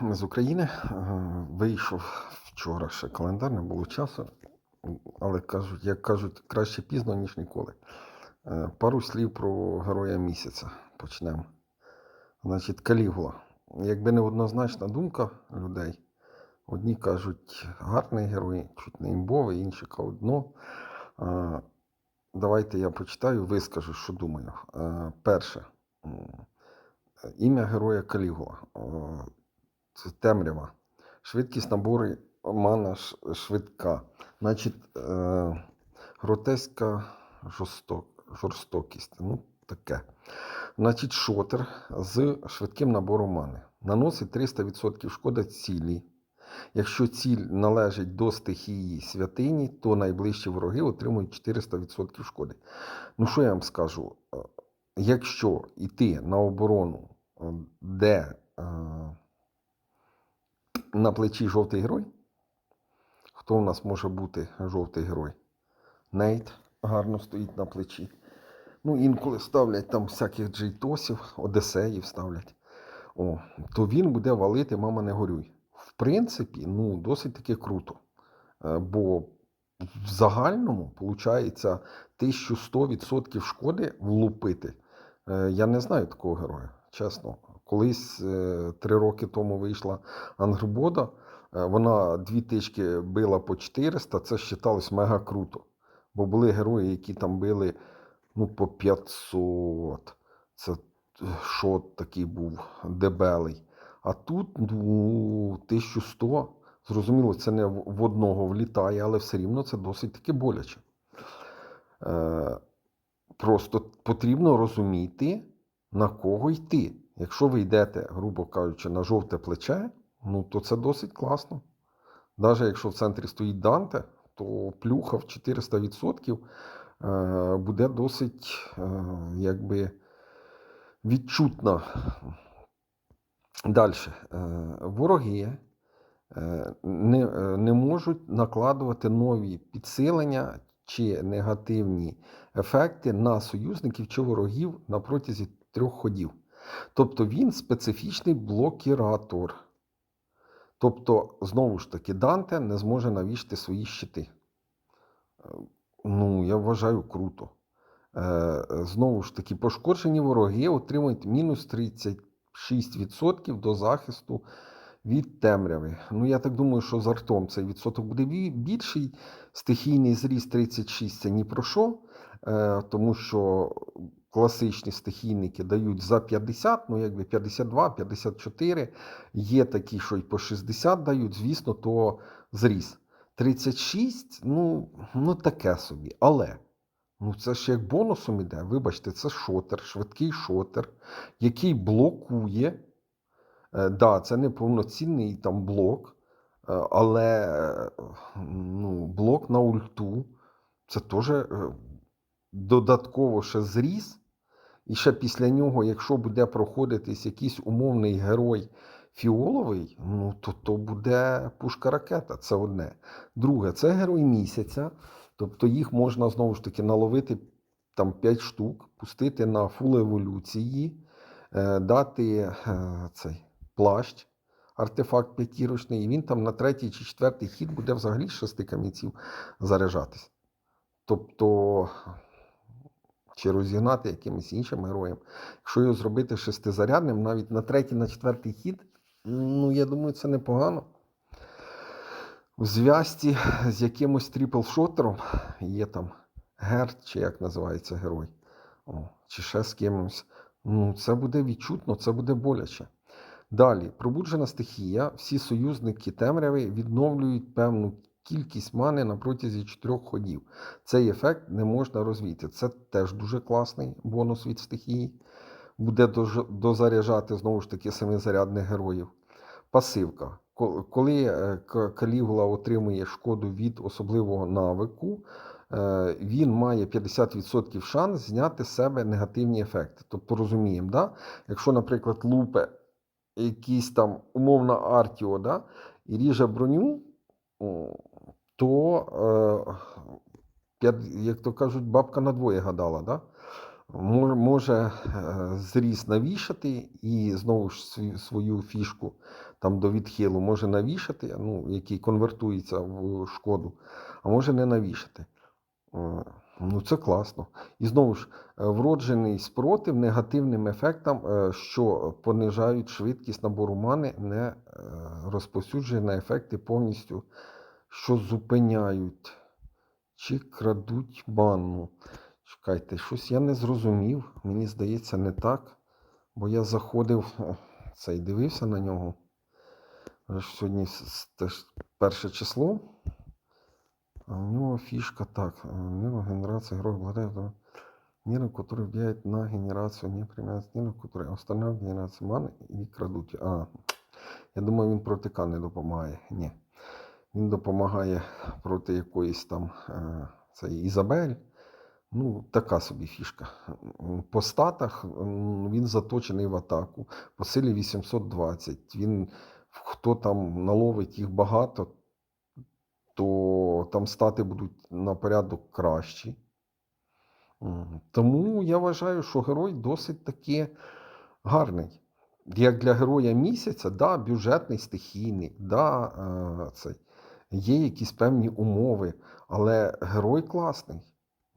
ми з України. Е, Вийшов вчора ще календар, не було часу. Але кажуть, як кажуть, краще пізно, ніж ніколи. Е, Пару слів про героя місяця почнемо. Значить, Калігула. Якби не однозначна думка людей, одні кажуть гарний герой, чуть не імбовий, інші кажуть дно. Е, Давайте я почитаю, вискажу, що думаю. Перше. Ім'я героя Калігула. Це темрява. Швидкість набору мана швидка. Значить, е, гротеська жорсток, жорстокість. Ну, таке. Значить, шотер з швидким набором мани. Наносить 300% шкоди цілі. Якщо ціль належить до стихії святині, то найближчі вороги отримують 400% шкоди. Ну, що я вам скажу? Е, Якщо йти на оборону, де е, на плечі жовтий герой, хто у нас може бути жовтий герой? Нейт гарно стоїть на плечі. Ну, інколи ставлять там всяких джейтосів, одесеїв ставлять. О, то він буде валити, мама не горюй. В принципі, ну, досить таки круто. Е, Бо в загальному, виходить, 1100% шкоди влупити. Е, Я не знаю такого героя, чесно. Колись е, три роки тому вийшла Ангрбода, е, вона дві тички била по 400, це вважалось мега круто. Бо були герої, які там били ну, по 500. Це е, шот такий був дебелий. А тут ну, 1100. Зрозуміло, це не в одного влітає, але все рівно це досить таки боляче. Просто потрібно розуміти, на кого йти. Якщо ви йдете, грубо кажучи, на жовте плече, ну то це досить класно. Навіть якщо в центрі стоїть Данте, то плюха в 400% е, буде досить е, якби відчутна. Далі. Вороги е, не, е, не можуть накладувати нові підсилення чи негативні ефекти на союзників чи ворогів на протязі трьох ходів. Тобто він специфічний блокіратор. Тобто, знову ж таки, Данте не зможе навішати свої щити. Е, Ну, я вважаю круто. Е, Знову ж таки, пошкоджені вороги отримують мінус 36% до захисту від темряви. Ну, я так думаю, що з артом цей відсоток буде більший. Стихійний зріст 36 це ні про що, е, тому що класичні стихійники дають за 50, ну якби 52, 54. Є такі, що й по 60 дають, звісно, то зріс. 36, ну, ну таке собі. Але ну, це ж як бонусом іде. Вибачте, це шотер, швидкий шотер, який блокує. Е, да, це не повноцінний там блок, е, але е, ну, блок на ульту це теж додатково ще зріс. І ще після нього, якщо буде проходитись якийсь умовний герой фіоловий, ну то, то буде пушка ракета. Це одне. Друге, це герой місяця. Тобто їх можна знову ж таки наловити там 5 штук, пустити на фул еволюції, е, дати е, цей плащ, артефакт п'ятірочний, і він там на третій чи четвертий хід буде взагалі з шести камінців заряджатись. Тобто, чи розігнати якимось іншим героєм. Якщо його зробити шестизарядним, навіть на третій, на четвертий хід, ну я думаю, це непогано. В зв'язці з якимось трипл-шотером є там Герт, чи як називається герой, О, чи ще з кимось. Ну, це буде відчутно, це буде боляче. Далі, пробуджена стихія, всі союзники темряви відновлюють певну кількість мани на протязі чотирьох ходів. Цей ефект не можна розвіяти. Це теж дуже класний бонус від стихії. Буде дозаряджати знову ж таки семизарядних героїв. Пасивка. Коли е, Калігула отримує шкоду від особливого навику, е, він має 50% шанс зняти з себе негативні ефекти. Тобто розуміємо, да? якщо, наприклад, лупе якийсь там умовна Артіо, да? і ріже броню, то, е, як то кажуть, бабка на двоє гадала. Да? Може е, зріз навішати і знову ж свою, фішку там до відхилу може навішати, ну, який конвертується в шкоду, а може не навішати. Е, Ну, це класно. І знову ж, вроджений спротив негативним ефектам, що понижають швидкість набору мани, не розповсюджує на ефекти повністю, що зупиняють чи крадуть ману. Чекайте, щось я не зрозумів. Мені здається, не так. Бо я заходив е, це і дивився на нього. Вже ж сьогодні с- с- теж перше число. А у него фишка так. э, Нерв генерации игрок обладает да, нервом, который влияет на генерацию, не применяется нервом, который останавливает генерацию мани і крадуть. А, я думаю, він проти К не допомагає. Ні. Він допомагає проти якоїсь там е, цієї Ізабель. Ну, така собі фішка. По статах він заточений в атаку. По силі 820. Він, хто там наловить їх багато, то там стати будуть на порядок кращі. Тому я вважаю, що герой досить таки гарний. Як для героя місяця, да, бюджетний, стихійний, да, е, цей, є якісь певні умови, але герой класний.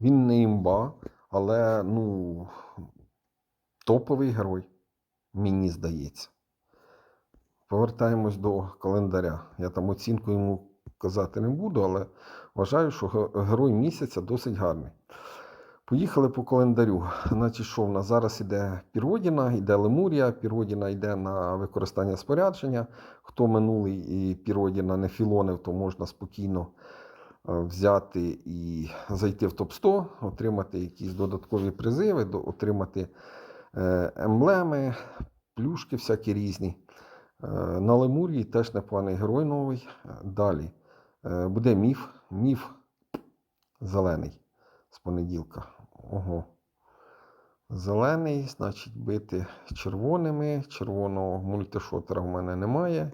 Він не імба, але ну, топовий герой, мені здається. Повертаємось до календаря. Я там оцінку йому казати не буду, але вважаю, що герой місяця досить гарний. Поїхали по календарю. Значить, що в нас зараз іде Піродіна, іде Лемурія, Піродіна йде на використання спорядження. Хто минулий і Піродіна не філонив, то можна спокійно е, взяти і зайти в топ-100, отримати якісь додаткові призиви, отримати е, емблеми, плюшки всякі різні. Е, На Лемурії теж непоганий герой новий. Далі буде міф. Міф зелений з понеділка. Ого. Зелений, значить, бити червоними. Червоного мультишотера в мене немає.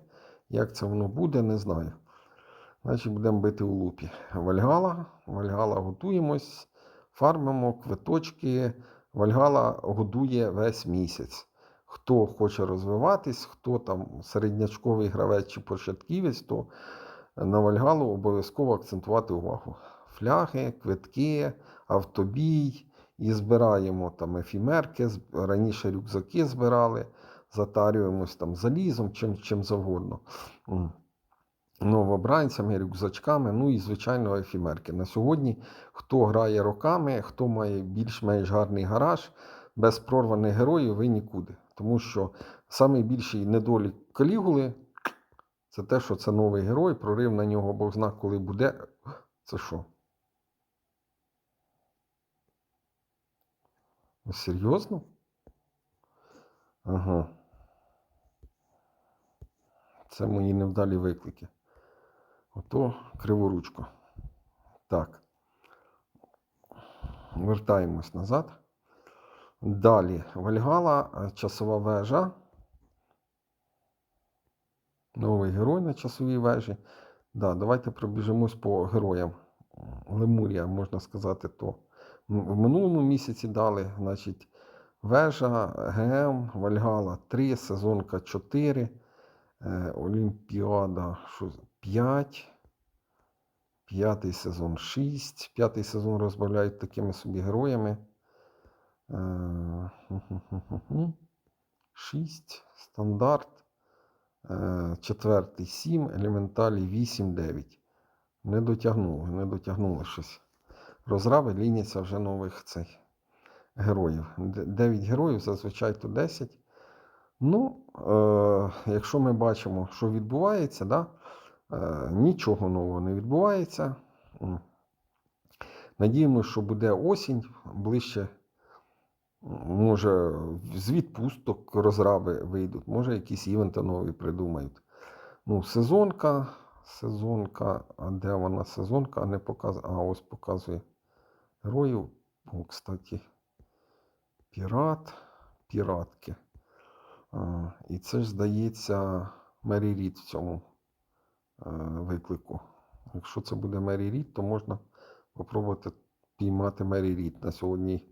Як це воно буде, не знаю. Значить, будемо бити у лупі. Вальгала. Вальгала готуємось, фармимо квиточки. Вальгала годує весь місяць. Хто хоче розвиватись, хто там середнячковий гравець чи початківець, то на Вальгалу обов'язково акцентувати увагу. Фляги, квитки, автобій. І збираємо там ефімерки, раніше рюкзаки збирали, затарюємось там залізом, чим, чим завгодно. Новобранцями, рюкзачками, ну і, звичайно, ефімерки. На сьогодні, хто грає роками, хто має більш-менш гарний гараж, без прорваних героїв ви нікуди. Тому що найбільший недолік калігули це те, що це новий герой, прорив на нього Бог зна, коли буде. Це що? Серйозно? Ага. Це мої невдалі виклики. Ото криворучко. Так. Вертаємось назад. Далі. Вальгала, е, часова вежа. Новий герой на часовій вежі. Да, давайте пробіжимось по героям. Лемурія, можна сказати, то в минулому місяці дали, значить, вежа, ГМ, Вальгала 3, сезонка 4, е, Олімпіада 5, п'ятий сезон 6, п'ятий сезон розбавляють такими собі героями. Е, 6, стандарт. Е, Четвертий 7, елементалі 8, 9. Не дотягнули, не дотягнули щось. Розраби ліняться вже нових цих героїв. 9 героїв, зазвичай то 10. Ну, е, якщо ми бачимо, що відбувається, да, е, нічого нового не відбувається. Надіємося, що буде осінь ближче. Може, з відпусток розраби вийдуть, може, якісь івенти нові придумають. Ну, сезонка, сезонка, а де вона сезонка, а не показує. А ось показує героїв. О, кстати, пірат, піратки. І це ж здається Мері Рід в цьому е, виклику. Якщо це буде Мері Рід, то можна спробувати піймати Мері Рід. На сьогодні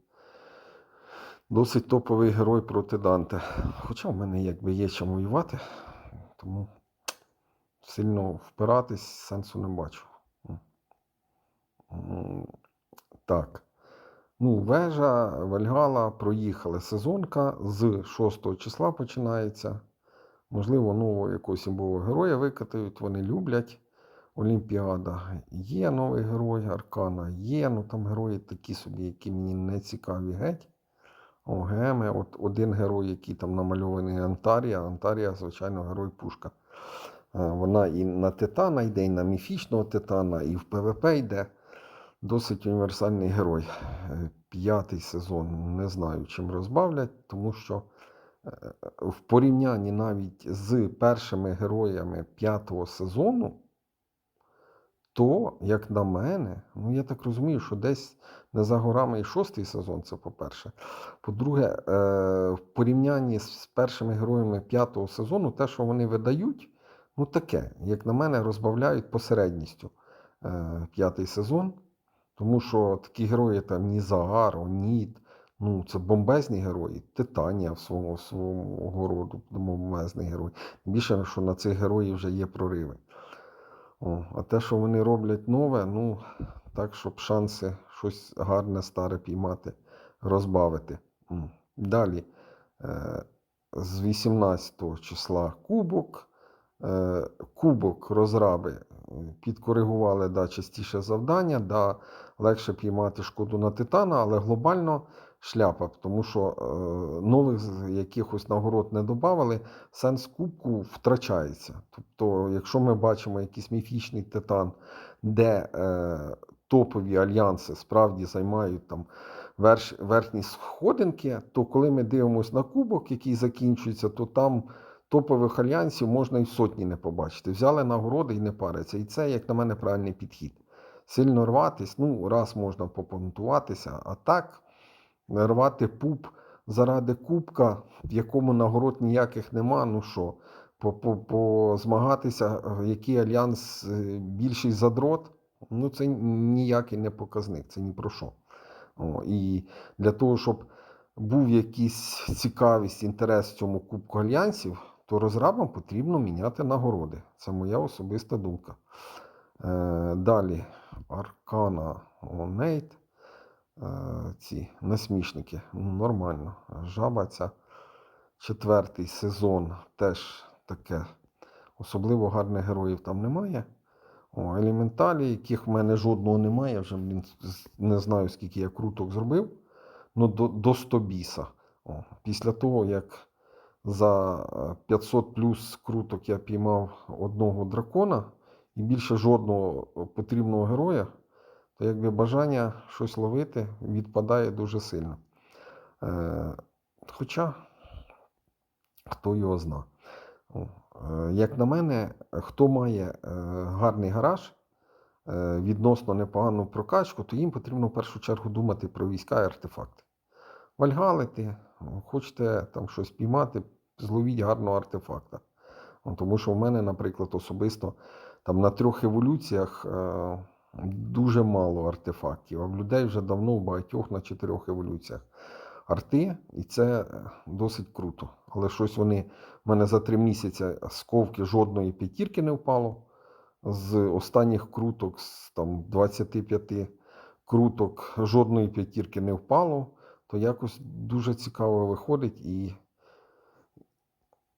Досить топовий герой проти Данте. Хоча в мене якби є чим воювати, тому сильно впиратись сенсу не бачу. Так. Ну, вежа, Вальгала, проїхали сезонка. З 6 числа починається. Можливо, нового якогось імбового героя викатають, вони люблять. Олімпіада. Є новий герой, Аркана є. Ну там герої такі собі, які мені не цікаві геть. О, геми. От один герой, який там намальований Антарія. Антарія, звичайно, герой Пушка. Е, Вона і на Титана йде, і на міфічного Титана, і в ПВП йде. Досить універсальний герой. Е, П'ятий сезон не знаю, чим розбавлять, тому що е, в порівнянні навіть з першими героями п'ятого сезону, то, як на мене, ну я так розумію, що десь не за горами і шостий сезон, це по-перше. По-друге, е, в порівнянні з першими героями п'ятого сезону, те, що вони видають, ну таке, як на мене, розбавляють посередністю п'ятий сезон. Тому що такі герої, там Нізаар, Онід, ну це бомбезні герої. Титанія в своєму свого роду бомбезний герой. Більше, що на цих героїв вже є прориви. О, а те, що вони роблять нове, ну так, щоб шанси щось гарне, старе піймати, розбавити. Далі, е, з 18 числа кубок. Е, кубок розраби е, підкоригували да, частіше завдання, да, легше піймати шкоду на титана, але глобально шляпа, тому що е, нових якихось нагород не додавали, сенс кубку втрачається. Тобто, якщо ми бачимо якийсь міфічний титан, де е, топові альянси справді займають там верш, верхні сходинки, то коли ми дивимося на кубок, який закінчується, то там топових альянсів можна і сотні не побачити. Взяли нагороди і не париться. І це, як на мене, правильний підхід. Сильно рватись, ну, раз можна попонтуватися, а так рвати пуп заради кубка, в якому нагород ніяких нема, ну що, по- по- позмагатися, е, який альянс е, більший задрот, ну це ніякий не показник, це ні про що. О, і для того, щоб був якийсь цікавість, інтерес в цьому кубку альянсів, то розрабам потрібно міняти нагороди. Це моя особиста думка. Е, далі Аркана Онейт. Е, ці насмішники. Ну, нормально. Жаба ця. Четвертий сезон теж таке. Особливо гарних героїв там немає. О, елементалі, яких в мене жодного немає. Вже блін, не знаю, скільки я круток зробив. Ну, до, до 100 біса. О, після того, як за е, 500 плюс круток я піймав одного дракона і більше жодного потрібного героя, то якби бажання щось ловити відпадає дуже сильно. Е, хоча, хто його зна. Е, Як на мене, хто має е, гарний гараж, е, відносно непогану прокачку, то їм потрібно в першу чергу думати про війська і артефакти. Вальгалити, хочете там щось піймати, зловіть гарного артефакта. Тому що в мене, наприклад, особисто там на трьох еволюціях е, дуже мало артефактів, а в людей вже давно у багатьох на чотирьох еволюціях арти, і це е, досить круто. Але щось вони в мене за три місяці з жодної п'ятірки не впало. З останніх круток, з там 25 круток, жодної п'ятірки не впало, то якось дуже цікаво виходить і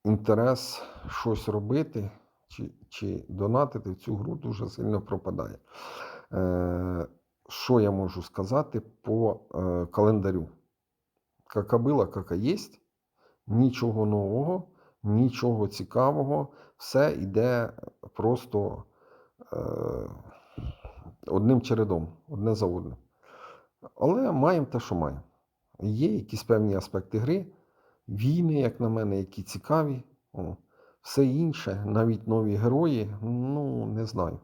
інтерес щось робити чи, чи донатити в цю гру дуже сильно пропадає. Е, що я можу сказати по е, календарю? Кака була, кака єсть, нічого нового, нічого цікавого, все йде просто е, одним чередом, одне за одним. Але маємо те, що маємо. Є якісь певні аспекти гри, війни, як на мене, які цікаві. О, все інше, навіть нові герої, ну не знаю.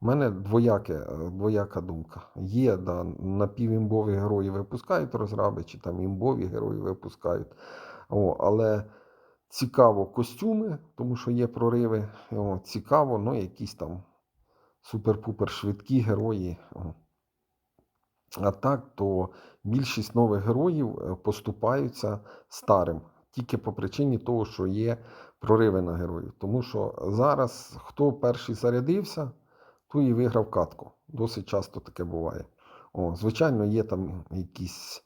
У мене двояке, е, двояка думка. Є, да, напівімбові герої випускають розраби, чи там імбові герої випускають. О, але цікаво костюми, тому що є прориви. О, цікаво, ну, якісь там супер-пупер швидкі герої. О. А так, то більшість нових героїв е, поступаються старим тільки по причині того, що є прориви на героїв. Тому що зараз хто перший зарядився, той і виграв катку. Досить часто таке буває. О, звичайно, є там якийсь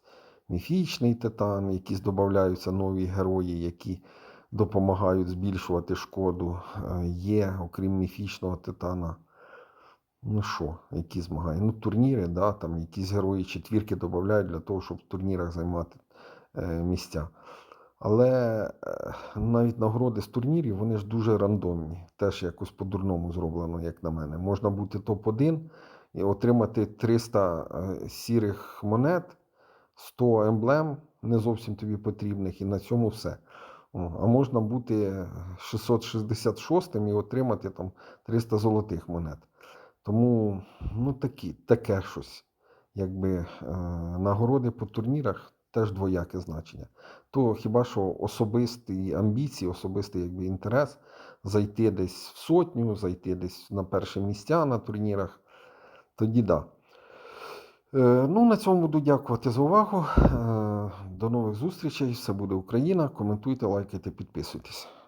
міфічний титан, якісь додаються нові герої, які допомагають збільшувати шкоду. Е, Є, окрім міфічного титана. Ну що, які змагання? Ну, турніри, да, там якісь герої четвірки додають для того, щоб в турнірах займати е, місця. Але е, навіть нагороди з турнірів, вони ж дуже рандомні. Теж якось по-дурному зроблено, як на мене. Можна бути топ-1 і отримати 300 е, сірих монет, 100 емблем, не зовсім тобі потрібних, і на цьому все. А можна бути 666 і отримати там 300 золотих монет. Тому ну, такі, таке щось. Якби е, нагороди по турнірах теж двояке значення. То хіба що особисті амбіції, особистий якби, інтерес зайти десь в сотню, зайти десь на перші місця на турнірах, тоді да. Е, ну, на цьому буду дякувати за увагу. Е, до нових зустрічей. Все буде Україна. Коментуйте, лайкайте, підписуйтесь.